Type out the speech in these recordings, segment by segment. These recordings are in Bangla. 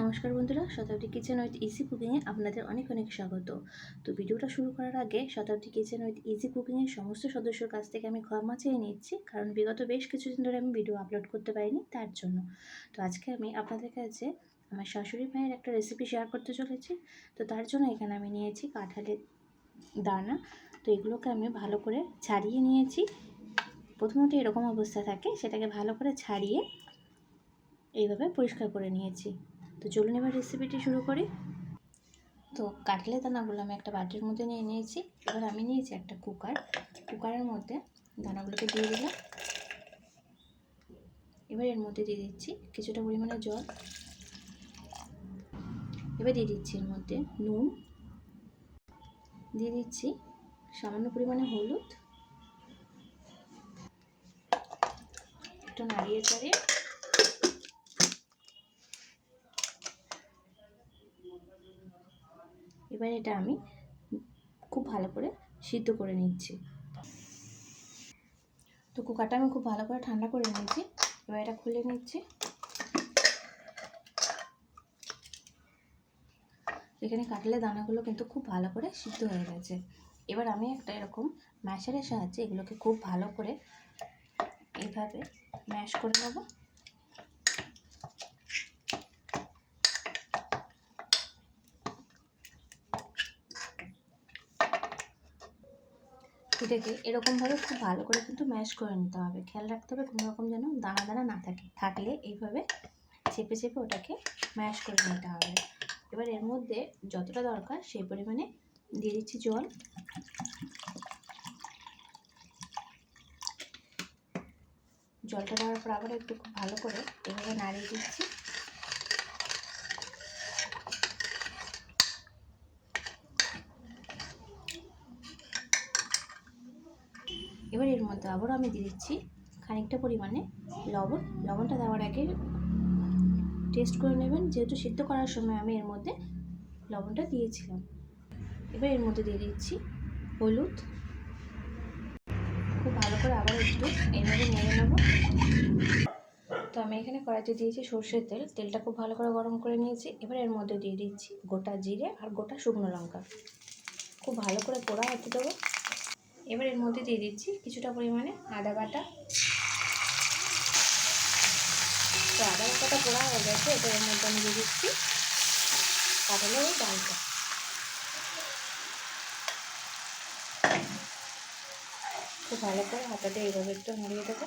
নমস্কার বন্ধুরা, শতাব্দী কিচেন উইথ ইজি কুকিংয়ে আপনাদের অনেক অনেক স্বাগত। তো ভিডিওটা শুরু করার আগে শতাব্দী কিচেন উইথ ইজি কুকিংয়ের সমস্ত সদস্যর কাছ থেকে আমি ক্ষমা চেয়ে নিচ্ছি, কারণ বিগত বেশ কিছুদিন ধরে আমি ভিডিও আপলোড করতে পারিনি তার জন্য। তো আজকে আমি আপনাদের কাছে আমার শাশুড়ি মায়ের একটা রেসিপি শেয়ার করতে চলেছি। তো তার জন্য এখানে আমি নিয়েছি কাঁঠালের দানা। তো এগুলোকে আমি ভালো করে ছাড়িয়ে নিয়েছি। প্রথমত এরকম অবস্থা থাকে, সেটাকে ভালো করে ছাড়িয়ে এইভাবে পরিষ্কার করে নিয়েছি। তো চলুন এবার রেসিপিটি শুরু করি। তো কাটলে দানাগুলো আমি একটা বাটির মধ্যে নিয়ে নিয়েছি। এবার আমি নিয়েছি একটা কুকার। কুকারের মধ্যে দানাগুলোকে দিয়ে দিলাম। এবার এর মধ্যে দিয়ে দিচ্ছি কিছুটা পরিমাণে জল। এবার দিয়ে দিচ্ছি এর মধ্যে নুন। দিয়ে দিচ্ছি সামান্য পরিমাণে হলুদ। একটু নাড়িয়ে চাড়িয়ে এবার এটা আমি খুব ভালো করে সিদ্ধ করে নিচ্ছি। তো কুকারটা আমি খুব ভালো করে ঠান্ডা করে নিয়েছি। এবার এটা খুলে নিচ্ছি। এখানে কাটলে দানাগুলো কিন্তু খুব ভালো করে সিদ্ধ হয়ে গেছে। এবার আমি একটা এরকম ম্যাশারের সাহায্যে এগুলোকে খুব ভালো করে এইভাবে ম্যাশ করে নেব। এটাকে এরকমভাবে খুব ভালো করে কিন্তু ম্যাশ করে নিতে হবে। খেয়াল রাখতে হবে কোনো রকম যেন দানা দানা না থাকে। থাকলে এইভাবে চেপে চেপে ওটাকে ম্যাশ করে নিতে হবে। এবার এর মধ্যে যতটা দরকার সেই পরিমাণে দিয়ে দিচ্ছি জল। জলটা দেওয়ার পর আবার একটু খুব ভালো করে এভাবে নাড়িয়ে দিচ্ছি। এবার এর মধ্যে আবারও আমি দিয়ে দিচ্ছি খানিকটা পরিমাণে লবণ। লবণটা দেওয়ার আগে টেস্ট করে নেবেন। যেহেতু সিদ্ধ করার সময় আমি এর মধ্যে লবণটা দিয়েছিলাম। এবার এর মধ্যে দিয়ে দিচ্ছি হলুদ। খুব ভালো করে আবার একটু এইভাবে নেড়ে নেব। তো আমি এখানে কড়াইতে দিয়েছি সর্ষের তেল। তেলটা খুব ভালো করে গরম করে নিয়েছি। এবার এর মধ্যে দিয়ে দিচ্ছি গোটা জিরে আর গোটা শুকনো লঙ্কা। খুব ভালো করে পোড়া হতে দেবো। এবার এর মধ্যে দিয়ে দিচ্ছি কিছুটা পরিমাণে আদা বাটা। তো আদা বাটাটা পোড়া হয়ে গেছে এটা এর মধ্যে আমি দিয়ে দিচ্ছি কাঁঠালের ওই ডালটা। খুব ভালো করে হাতাতে এইভাবে একটু নাড়িয়ে দেবো।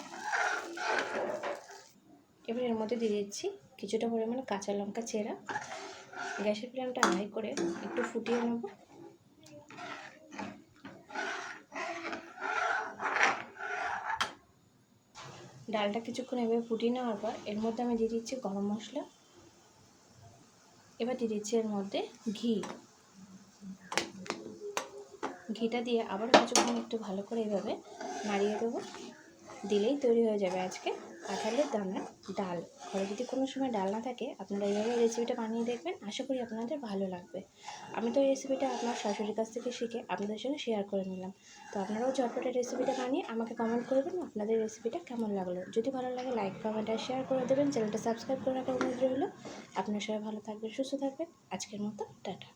এবার এর মধ্যে দিয়ে দিচ্ছি কিছুটা পরিমাণে কাঁচা লঙ্কা চেরা গ্যাসের ফ্লেমটা হাই করে একটু ফুটিয়ে নেব। ডালটা কিছুক্ষণ এভাবে ফুটিয়ে নেওয়ার পর এর মধ্যে আমি দিয়ে দিচ্ছি গরম মশলা। এবার দিয়ে দিচ্ছি এর মধ্যে ঘি। ঘিটা দিয়ে আবার কিছুক্ষণ একটু ভালো করে এভাবে নাড়িয়ে দেবো। দিলেই তৈরি হয়ে যাবে আজকে। কাঁঠালের দানা, ডাল। ঘরে যদি কোনো সময় ডাল না থাকে, আপনারা এইভাবে রেসিপিটা বানিয়ে দেখবেন। আশা করি আপনাদের ভালো লাগবে। আমি তো এই রেসিপিটা আপনার শাশুড়ির কাছ থেকে শিখে আপনাদের সঙ্গে শেয়ার করে নিলাম। তো আপনারাও ঝটপটে রেসিপিটা বানিয়ে আমাকে কমেন্ট করবেন আপনাদের রেসিপিটা কেমন লাগল। যদি ভালো লাগে লাইক কমেন্ট আর শেয়ার করে দেবেন। চ্যানেলটা সাবস্ক্রাইব করে রাখার অনুরোধ রইল। আপনার সবাই ভালো থাকবেন, সুস্থ থাকবেন। আজকের মতো, টাটা।